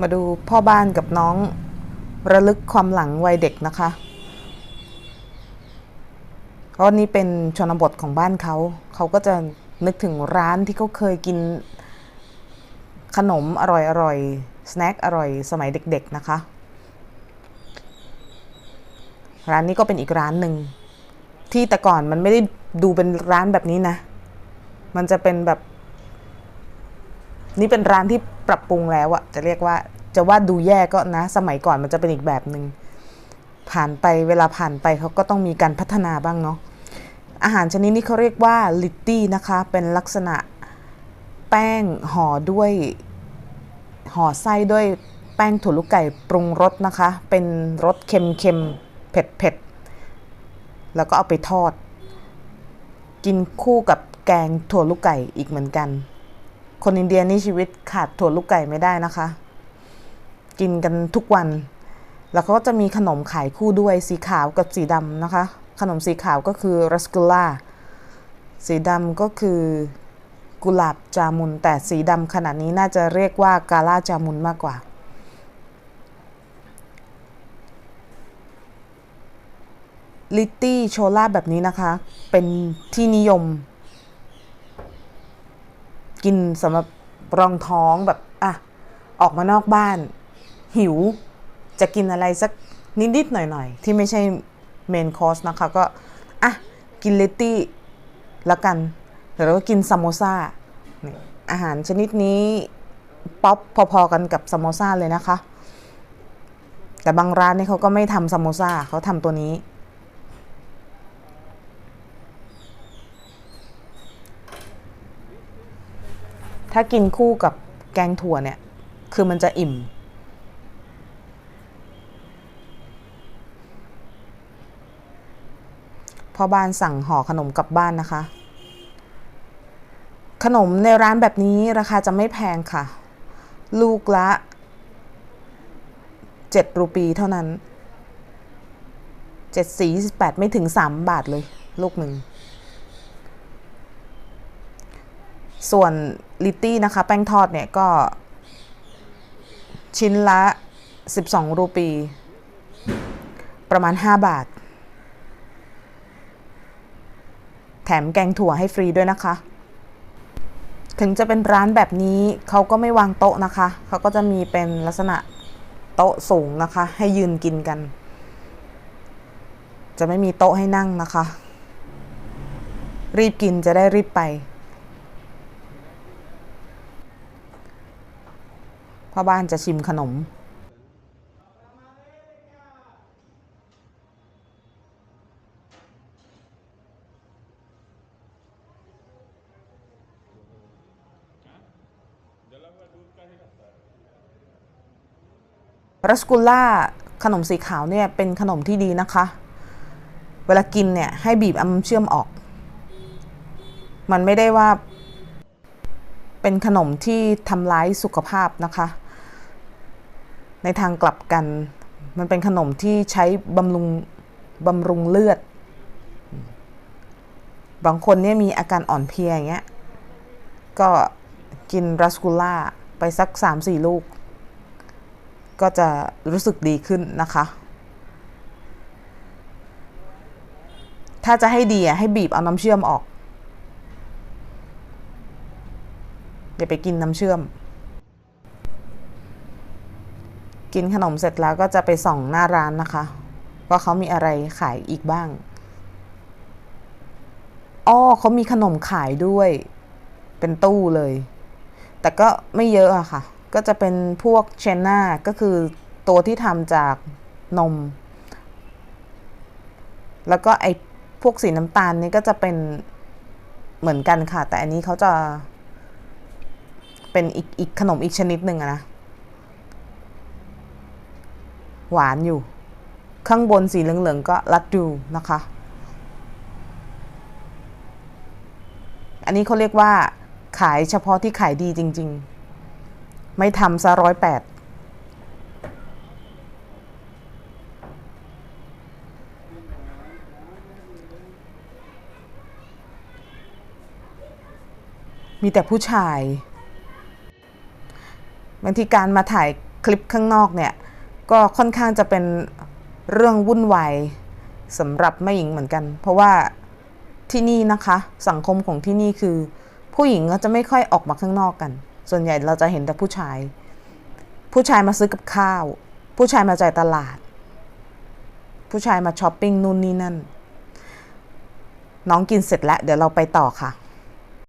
มาดูพ่อบ้านกับน้องระลึกความหลังวัยเด็กนะคะเพราะนี่เป็นชนบทของบ้านเขา เขาก็จะนึกถึงร้านที่เขาเคยกิน ขนมอร่อยๆสแน็คอร่อยสมัยเด็ก ๆนะคะ ร้านนี้ก็เป็นอีกร้านหนึ่งที่แต่ก่อนมันไม่ได้ดูเป็นร้านแบบนี้นะ มันจะเป็นแบบ นี่เป็นร้านที่ปรับปรุงแล้วอะจะเรียกว่าจะว่าดูแย่ก็นะ สมัยก่อนมันจะเป็นอีกแบบหนึง่งผ่านไปเวลาผ่านไปเขาก็ต้องมีการพัฒนาบ้างเนาะอาหารชนิดนี้เขาเรียกว่าลิตตี้นะคะ เป็นลักษณะแป้งห่อด้วยห่อไส้ด้วยแป้งถั่วลูกไก่ปรุงรสนะคะ เป็นรสเค็มๆเผ็ดๆแล้วก็เอาไปทอด กินคู่กับแกงถั่วลูกไก่อีกเหมือนกัน คนอินเดียนี่ชีวิตขาดถั่วลูกไก่ไม่ได้นะคะ กินกันทุกวัน แล้วเขาก็จะมีขนมขายคู่ด้วยสีขาวกับสีดำนะคะ ขนมสีขาวก็คือรัสกุล่าสีดำก็คือกุหลาบจามุน แต่สีดำขนาดนี้น่าจะเรียกว่ากาลาจามุนมากกว่า ลิตตี้โชล่าแบบนี้นะคะ เป็นที่นิยม กินสำหรับรองท้องแบบอะออกมานอกบ้าน หิวจะกินอะไรสักนิดๆหน่อยๆ ที่ไม่ใช่เมนคอร์สนะคะ ก็อะกินเลตตี้แล้วกันหรือว่ากินซามโมซาอาหารชนิดนี้ป๊อปพอๆกันกับซามโมซาเลยนะคะ แต่บางร้านนี่เขาก็ไม่ทำซามโมซาเขาทำตัวนี้ ถ้ากินคู่กับแกงถั่วเนี่ย คือมันจะอิ่ม พอบ้านสั่งห่อขนมกลับบ้านนะคะ ขนมในร้านแบบนี้ราคาจะไม่แพงค่ะ ลูกละ 7 รูปีเท่านั้น7สี8ไม่ถึง 3 บาทเลย ลูกหนึ่ง ส่วนลิตตี้นะคะ แป้งทอดเนี่ยก็ ชิ้นละ 12 รูปี ประมาณ 5 บาท แถมแกงถั่วให้ฟรีด้วยนะคะ ถึงจะเป็นร้านแบบนี้เขาก็ไม่วางโต๊ะนะคะ เขาก็จะมีเป็นลักษณะโต๊ะสูงนะคะ ให้ยืนกินกัน จะไม่มีโต๊ะให้นั่งนะคะ รีบกินจะได้รีบไป พ่อบ้านจะชิมขนม รัสกุลล่าขนมสีขาวเนี่ยเป็นขนมที่ดีนะคะ เวลากินเนี่ยให้บีบน้ำเชื่อมออก มันไม่ได้ว่าเป็นขนมที่ทำร้ายสุขภาพนะคะ ในทางกลับกัน มันเป็นขนมที่ใช้บำรุงบำรุงเลือด บางคนเนี่ยมีอาการอ่อนเพลียอย่างเงี้ย ก็กินรัสกุลล่าไปสัก 3-4 ลูก ก็จะรู้สึกดีขึ้นนะคะ ถ้าจะให้ดีอะให้บีบเอาน้ำเชื่อมออก อย่าไปกินน้ำเชื่อม กินขนมเสร็จแล้วก็จะไปส่องหน้าร้านนะคะว่าเขามีอะไรขายอีกบ้างอ้อเขามีขนมขายด้วย เป็นตู้เลย แต่ก็ไม่เยอะอะค่ะ ก็จะเป็นพวกเชนน่าก็คือตัวที่ทำจากนม แล้วก็ไอพวกสีน้ำตาลนี่ก็จะเป็นเหมือนกันค่ะ แต่อันนี้เขาจะเป็นอีกอีกขนมอีกชนิดหนึ่งอะนะ หวานอยู่ ข้างบนสีเหลืองๆก็ลัดดูนะคะ อันนี้เขาเรียกว่า ขายเฉพาะที่ขายดีจริง ๆ ไม่ทำซะร้อยแปดมีแต่ผู้ชายบางทีการมาถ่ายคลิปข้างนอกเนี่ย ก็ค่อนข้างจะเป็นเรื่องวุ่นวายสำหรับแม่หญิงเหมือนกัน เพราะว่าที่นี่นะคะ สังคมของที่นี่คือ ผู้หญิงก็จะไม่ค่อยออกมาข้างนอกกัน ส่วนใหญ่เราจะเห็นแต่ผู้ชาย ผู้ชายมาซื้อกับข้าว ผู้ชายมาจ่ายตลาด ผู้ชายมาช้อปปิ้งนู่นนี่นั่น น้องกินเสร็จแล้ว เดี๋ยวเราไปต่อค่ะ